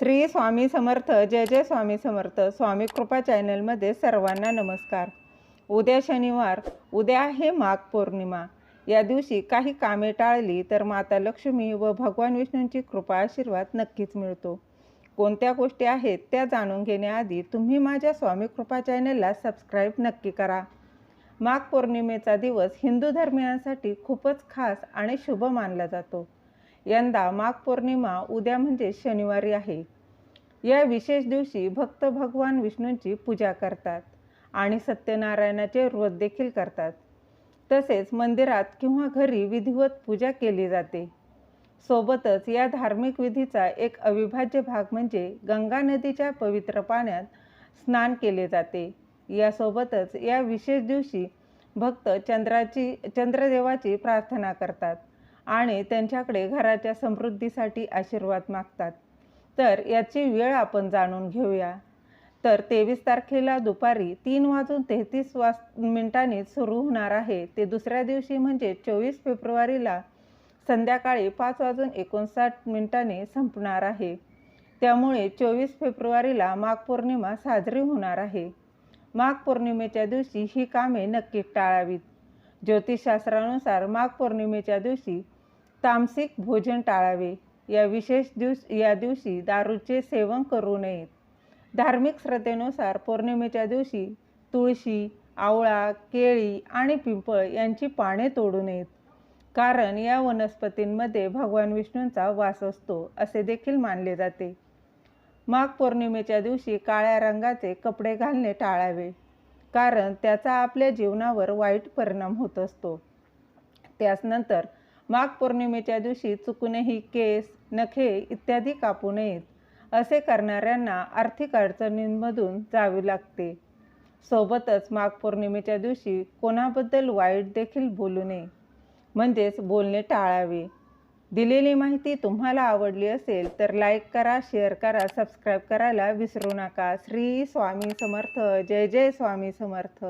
श्री स्वामी समर्थ जय जय स्वामी समर्थ. स्वामी कृपा चॅनलमध्ये सर्वांना नमस्कार. उद्या शनिवार उद्या आहे माघ पौर्णिमा. या दिवशी काही कामे टाळली तर माता लक्ष्मी व भगवान विष्णूंची कृपा आशीर्वाद नक्कीच मिळतो. कोणत्या गोष्टी आहेत त्या जाणून घेण्याआधी तुम्ही माझ्या स्वामी कृपा चॅनलला सबस्क्राईब नक्की करा. माघ पौर्णिमेचा दिवस हिंदू धर्मियांसाठी खूपच खास आणि शुभ मानला जातो. यंदा माघ पौर्णिमा उद्या म्हणजे शनिवारी आहे. या विशेष दिवशी भक्त भगवान विष्णूंची पूजा करतात आणि सत्यनारायणाचे व्रत देखील करतात. तसेच मंदिरात किंवा घरी विधिवत पूजा केली जाते. सोबतच या धार्मिक विधीचा एक अविभाज्य भाग म्हणजे गंगा नदीच्या पवित्र पाण्यात स्नान केले जाते. यासोबतच या विशेष दिवशी भक्त चंद्राची चंद्रदेवाची प्रार्थना करतात. आणि त्यांच्याकडे घराच्या समृद्धीसाठी आशीर्वाद मागतात. तर याची वेळ आपण जाणून घेऊया. तर तेवीस तारखेला दुपारी तीन वाजून तेहतीस वाज मिनिटांनी सुरू होणार आहे. ते दुसऱ्या दिवशी म्हणजे चोवीस फेब्रुवारीला संध्याकाळी पाच वाजून एकोणसाठ मिनिटांनी संपणार आहे. त्यामुळे चोवीस फेब्रुवारीला माघ पौर्णिमा साजरी होणार आहे. माघ पौर्णिमेच्या दिवशी ही कामे नक्की टाळावीत. ज्योतिषशास्त्रानुसार माघ पौर्णिमेच्या दिवशी तामसिक भोजन टाळावे. या विशेष दिवस या दिवशी दारूचे सेवन करू नयेत. धार्मिक श्रद्धेनुसार पौर्णिमेच्या दिवशी तुळशी आवळा केळी आणि पिंपळ यांची पाने तोडू नयेत. कारण या वनस्पतींमध्ये भगवान विष्णूंचा वास असतो असे देखील मानले जाते. माघ पौर्णिमेच्या दिवशी काळ्या रंगाचे कपडे घालणे टाळावे. कारण त्याचा आपल्या जीवनावर वाईट परिणाम होत असतो. त्याचनंतर माघ पौर्णिमेच्या दिवशी चुकूनही केस नखे इत्यादी कापू नयेत असे करणाऱ्यांना आर्थिक अडचणींमधून जावे लागते. सोबतच माघ पौर्णिमेच्या दिवशी कोणाबद्दल वाईट देखील बोलू नये म्हणजेच बोलणे टाळावे. दिलेली माहिती तुम्हाला आवडली असेल तर लाईक करा शेअर करा सबस्क्राईब करायला विसरू नका. श्री स्वामी समर्थ. जय जय स्वामी समर्थ.